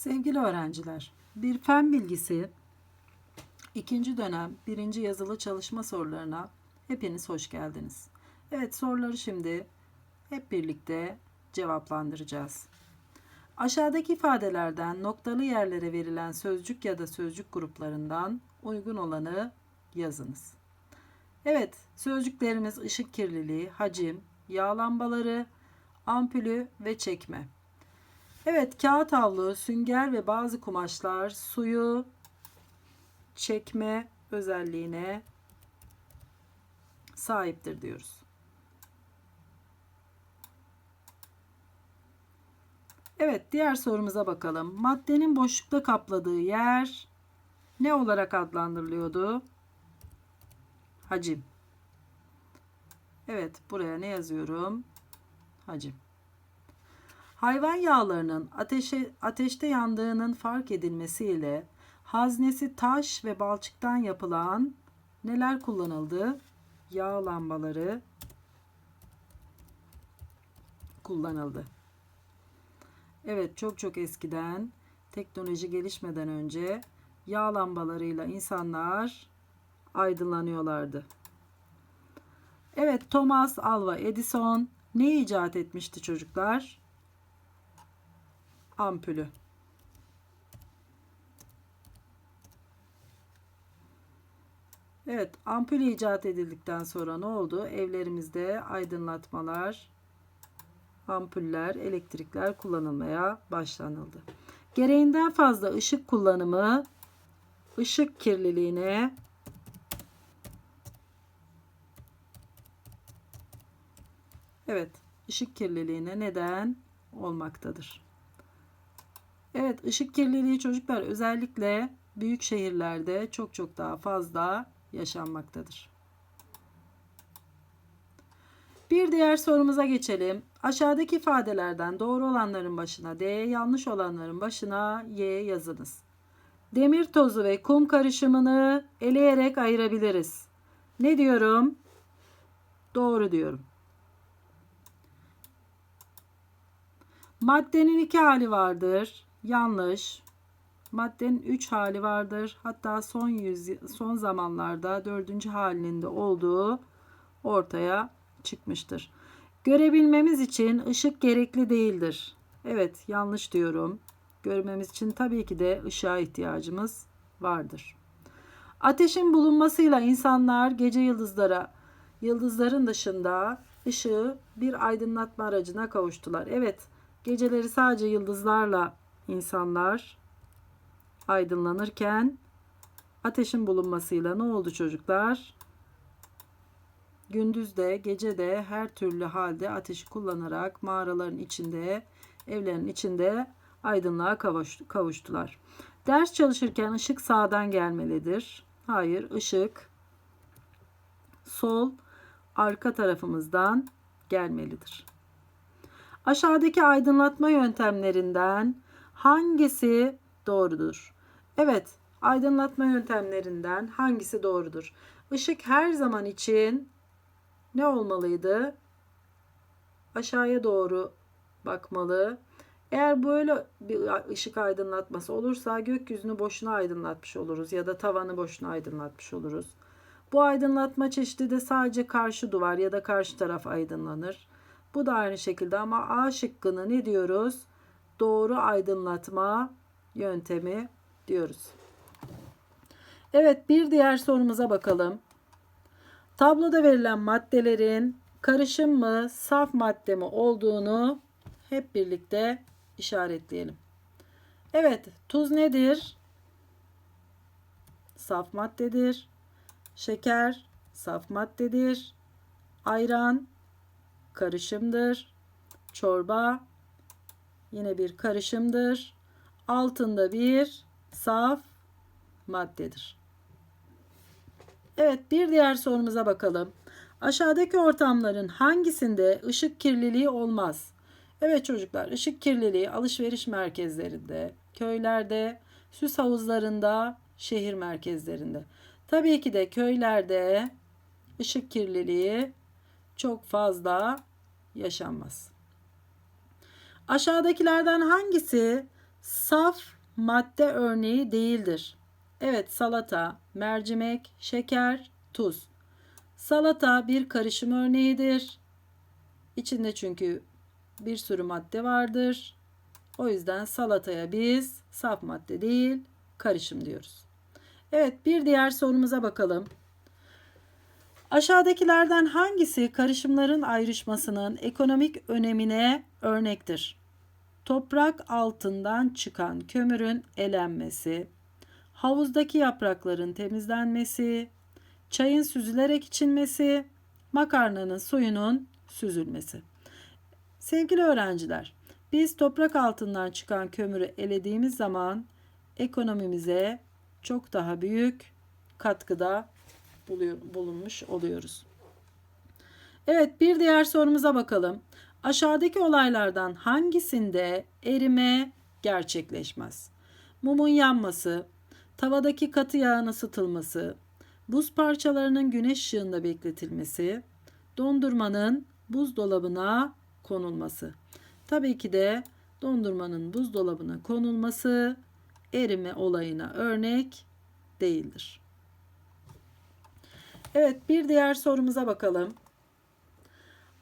Sevgili öğrenciler, bir fen bilgisi ikinci dönem birinci yazılı çalışma sorularına hepiniz hoş geldiniz. Evet soruları şimdi hep birlikte cevaplandıracağız. Aşağıdaki ifadelerden noktalı yerlere verilen sözcük ya da sözcük gruplarından uygun olanı yazınız. Evet, sözcüklerimiz ışık kirliliği, hacim, yağ lambaları, ampulü ve çekme. Evet, kağıt havlu, sünger ve bazı kumaşlar suyu çekme özelliğine sahiptir diyoruz. Evet, diğer sorumuza bakalım. Maddenin boşlukta kapladığı yer ne olarak adlandırılıyordu? Hacim. Evet, buraya ne yazıyorum? Hacim. Hayvan yağlarının ateşe, ateşte yandığının fark edilmesiyle haznesi taş ve balçıktan yapılan neler kullanıldı? Yağ lambaları kullanıldı. Evet çok çok eskiden teknoloji gelişmeden önce yağ lambalarıyla insanlar aydınlanıyorlardı. Evet Thomas Alva Edison ne icat etmişti çocuklar? Ampulü. Evet, ampul icat edildikten sonra ne oldu? Evlerimizde aydınlatmalar, ampuller, elektrikler kullanılmaya başlanıldı. Gereğinden fazla ışık kullanımı ışık kirliliğine Evet, ışık kirliliğine neden olmaktadır. Evet, ışık kirliliği çocuklar özellikle büyük şehirlerde çok çok daha fazla yaşanmaktadır. Bir diğer sorumuza geçelim. Aşağıdaki ifadelerden doğru olanların başına D, yanlış olanların başına Y yazınız. Demir tozu ve kum karışımını eleyerek ayırabiliriz. Ne diyorum? Doğru diyorum. Maddenin iki hali vardır. Yanlış. Maddenin üç hali vardır. Hatta son yüz, son zamanlarda dördüncü halinin de olduğu ortaya çıkmıştır. Görebilmemiz için ışık gerekli değildir. Evet, yanlış diyorum. Görmemiz için tabii ki de ışığa ihtiyacımız vardır. Ateşin bulunmasıyla insanlar gece yıldızlara, yıldızların dışında ışığı bir aydınlatma aracına kavuştular. Evet, geceleri sadece yıldızlarla insanlar aydınlanırken ateşin bulunmasıyla ne oldu çocuklar? Gündüz de gece de her türlü halde ateşi kullanarak mağaraların içinde, evlerin içinde aydınlığa kavuştular. Ders çalışırken ışık sağdan gelmelidir. Hayır, ışık sol arka tarafımızdan gelmelidir. Aşağıdaki aydınlatma yöntemlerinden hangisi doğrudur? Evet, aydınlatma yöntemlerinden hangisi doğrudur? Işık her zaman için ne olmalıydı? Aşağıya doğru bakmalı. Eğer böyle bir ışık aydınlatması olursa gökyüzünü boşuna aydınlatmış oluruz ya da tavanı boşuna aydınlatmış oluruz. Bu aydınlatma çeşidi de sadece karşı duvar ya da karşı taraf aydınlanır. Bu da aynı şekilde ama A şıkkını ne diyoruz? Doğru aydınlatma yöntemi diyoruz. Evet bir diğer sorumuza bakalım. Tabloda verilen maddelerin karışım mı, saf madde mi olduğunu hep birlikte işaretleyelim. Evet, tuz nedir? Saf maddedir. Şeker saf maddedir. Ayran karışımdır. Çorba yine bir karışımdır. Altında bir saf maddedir. Evet bir diğer sorumuza bakalım. Aşağıdaki ortamların hangisinde ışık kirliliği olmaz? Evet çocuklar ışık kirliliği alışveriş merkezlerinde, köylerde, süs havuzlarında, şehir merkezlerinde. Tabii ki de köylerde ışık kirliliği çok fazla yaşanmaz. Aşağıdakilerden hangisi saf madde örneği değildir. Evet salata, mercimek, şeker, tuz. Salata bir karışım örneğidir. İçinde çünkü bir sürü madde vardır. O yüzden salataya biz saf madde değil karışım diyoruz. Evet bir diğer sorumuza bakalım. Aşağıdakilerden hangisi karışımların ayrışmasının ekonomik önemine örnektir? Toprak altından çıkan kömürün elenmesi, havuzdaki yaprakların temizlenmesi, çayın süzülerek içilmesi, makarnanın suyunun süzülmesi. Sevgili öğrenciler, biz toprak altından çıkan kömürü elediğimiz zaman ekonomimize çok daha büyük katkıda bulunmuş oluyoruz. Evet bir diğer sorumuza bakalım. Aşağıdaki olaylardan hangisinde erime gerçekleşmez? Mumun yanması, tavadaki katı yağın ısıtılması, buz parçalarının güneş ışığında bekletilmesi, dondurmanın buzdolabına konulması. Tabii ki de dondurmanın buzdolabına konulması erime olayına örnek değildir. Evet bir diğer sorumuza bakalım.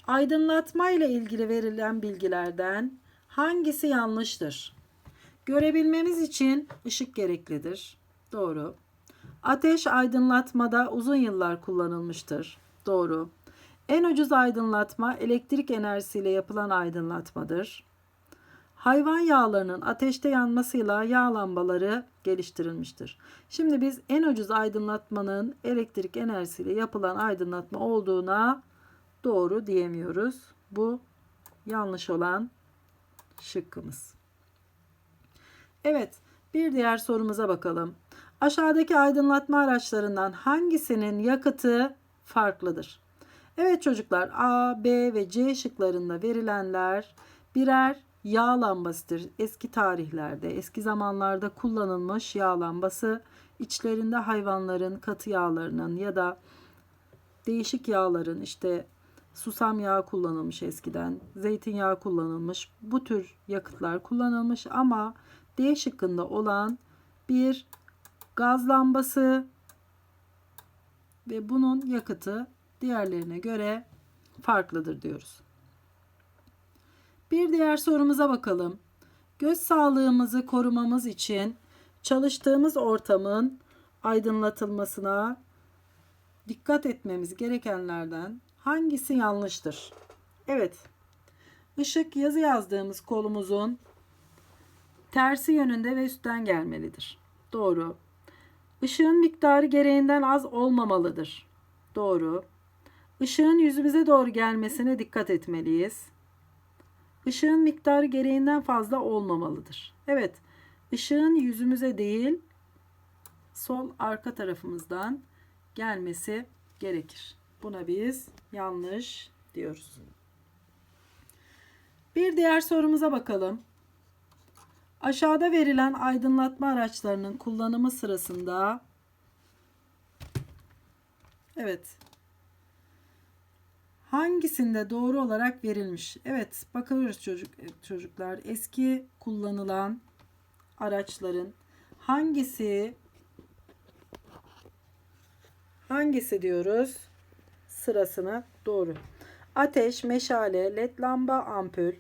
Aydınlatma ile ilgili verilen bilgilerden hangisi yanlıştır? Görebilmemiz için ışık gereklidir. Doğru. Ateş aydınlatmada uzun yıllar kullanılmıştır. Doğru. En ucuz aydınlatma elektrik enerjisiyle yapılan aydınlatmadır. Hayvan yağlarının ateşte yanmasıyla yağ lambaları geliştirilmiştir. Şimdi biz en ucuz aydınlatmanın elektrik enerjisiyle yapılan aydınlatma olduğuna doğru diyemiyoruz. Bu yanlış olan şıkkımız. Evet, bir diğer sorumuza bakalım. Aşağıdaki aydınlatma araçlarından hangisinin yakıtı farklıdır? Evet çocuklar A, B ve C şıklarında verilenler birer yağ lambasıdır. Eski tarihlerde, eski zamanlarda kullanılmış yağ lambası içlerinde hayvanların katı yağlarının ya da değişik yağların işte susam yağı kullanılmış eskiden, zeytinyağı kullanılmış, bu tür yakıtlar kullanılmış ama D şıkkında olan bir gaz lambası ve bunun yakıtı diğerlerine göre farklıdır diyoruz. Bir diğer sorumuza bakalım. Göz sağlığımızı korumamız için çalıştığımız ortamın aydınlatılmasına dikkat etmemiz gerekenlerden hangisi yanlıştır? Evet. Işık yazı yazdığımız kolumuzun tersi yönünde ve üstten gelmelidir. Doğru. Işığın miktarı gereğinden az olmamalıdır. Doğru. Işığın yüzümüze doğru gelmesine dikkat etmeliyiz. Işığın miktarı gereğinden fazla olmamalıdır. Evet, ışığın yüzümüze değil, sol arka tarafımızdan gelmesi gerekir. Buna biz yanlış diyoruz. Bir diğer sorumuza bakalım. Aşağıda verilen aydınlatma araçlarının kullanımı sırasında Evet. Hangisinde doğru olarak verilmiş? Evet, bakıyoruz çocuk çocuklar. Eski kullanılan araçların hangisi hangisi diyoruz? Sırasını doğru. Ateş, meşale, led lamba, ampul,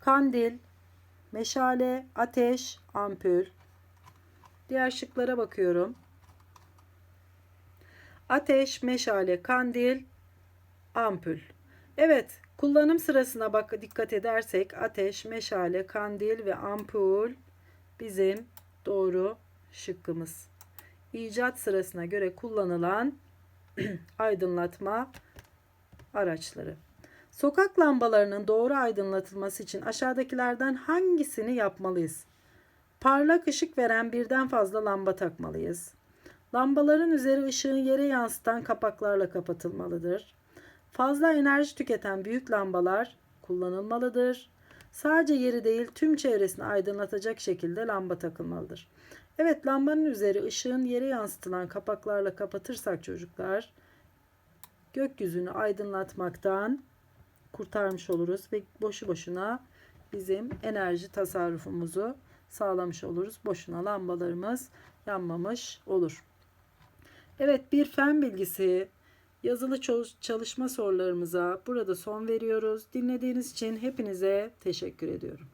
kandil, meşale, ateş, ampul. Diğer şıklara bakıyorum. Ateş, meşale, kandil, ampul. Evet, kullanım sırasına bak dikkat edersek ateş, meşale, kandil ve ampul bizim doğru şıkkımız. İcat sırasına göre kullanılan aydınlatma araçları. Sokak lambalarının doğru aydınlatılması için aşağıdakilerden hangisini yapmalıyız? Parlak ışık veren birden fazla lamba takmalıyız. Lambaların üzeri ışığı yere yansıtan kapaklarla kapatılmalıdır. Fazla enerji tüketen büyük lambalar kullanılmalıdır. Sadece yeri değil tüm çevresini aydınlatacak şekilde lamba takılmalıdır. Evet lambanın üzeri ışığın yere yansıtılan kapaklarla kapatırsak çocuklar gökyüzünü aydınlatmaktan kurtarmış oluruz ve boşu boşuna bizim enerji tasarrufumuzu sağlamış oluruz. Boşuna lambalarımız yanmamış olur. Evet bir fen bilgisi yazılı çalışma sorularımıza burada son veriyoruz. Dinlediğiniz için hepinize teşekkür ediyorum.